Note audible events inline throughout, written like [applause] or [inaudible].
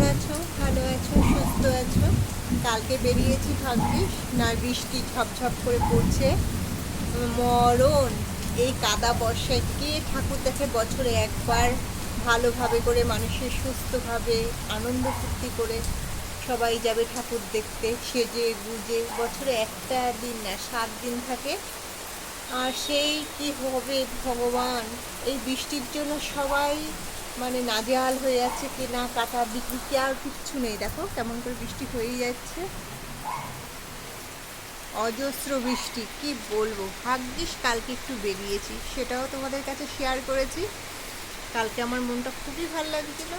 কেমন আছো? ভালো আছো? সুস্থ আছো? কালকে বেরিয়েছি ভাগ্যিস। না, বৃষ্টি ঝপঝপ করে পড়ছে। মরণ। এই কাদা বর্ষায় কে ঠাকুর দেখে বছরে একবার? ভালোভাবে করে মানুষের সুস্থভাবে, আনন্দ ফুর্তি করে সবাই যাবে ঠাকুর দেখতে। সেজে গুজে বছরে একটা দিন না, সাত দিন থাকে। আর সেই কি হবে ভগবান? এই বৃষ্টির জন্য সবাই মানে নাজেহাল হয়ে যাচ্ছে কেনা কাটা বিক্রি কি আর কিচ্ছু নেই। দেখো কেমন করে বৃষ্টি হয়েই যাচ্ছে। অজস্র বৃষ্টি, কি বলব? ভাগ্যিস কালকে একটু বেরিয়েছি, সেটাও তোমাদের কাছে শেয়ার করেছি। কালকে আমার মনটা খুবই ভালো লাগছিল।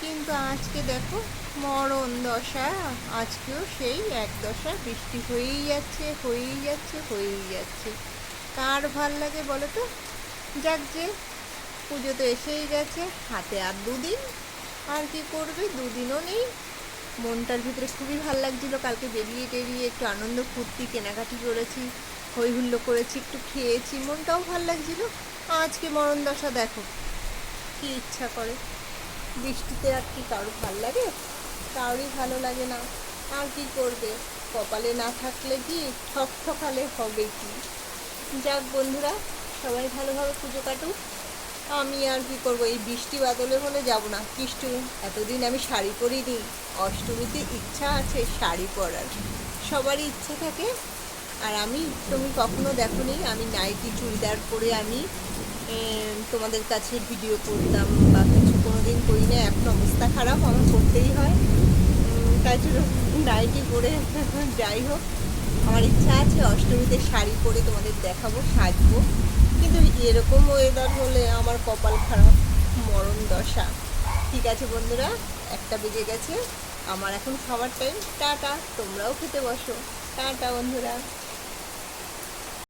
কিন্তু আজকে দেখো, মরণ দশা, আজকেও সেই এক দশা, বৃষ্টি হয়েই যাচ্ছে হয়েই যাচ্ছে হয়েই যাচ্ছে। কার ভালো লাগে বলো তো? যাক যে পুজো তো এসেই গেছে, হাতে আর দুদিন। আর কি করবে? দুদিনও নেই। মনটার ভিতরে খুবই ভালো লাগছিল। কালকে বেরিয়ে টেরিয়ে একটু আনন্দ, ফুর্তি, কেনাকাটি করেছি হই হুল্লো করেছি, একটু খেয়েছি, মনটাও ভালো লাগছিল। আজকে মরণ দশা দেখো, কি ইচ্ছা করে। বৃষ্টিতে আর কি কারও ভালো লাগে? কারোরই ভালো লাগে না। আর কি করবে? কপালে না থাকলে কি ঠক ঠকালে হবে কি? যাক বন্ধুরা, সবাই ভালোভাবে পুজো কাটুক। আমি আর কি করব? এই বৃষ্টি বাদলে হলে যাব না। কৃষ্ণ এতদিন আমি শাড়ি পরিনি। অষ্টমীতে ইচ্ছা আছে শাড়ি পরার। সবারই ইচ্ছা থাকে। আর আমি, তুমি কখনো দেখো নি আমি নাইটি চুড়িদার পরে আমি তোমাদের কাছে ভিডিও করতাম বা কিছু কোনো দিন করি না। এখন অবস্থা খারাপ, আমার করতেই হয়। তাই জন্য নাইটি পরে [laughs] যাই হোক। আমার ইচ্ছা আছে অষ্টমীতে শাড়ি পরে তোমাদের দেখাবো, সাজবো। কিন্তু এরকম ওয়েদার হলে আমার কপাল খারাপ, মরণ দশা। ঠিক আছে বন্ধুরা, একটা বেজে গেছে। আমার এখন খাবার টাইম টাটা, তোমরাও খেতে বসো। টাটা বন্ধুরা।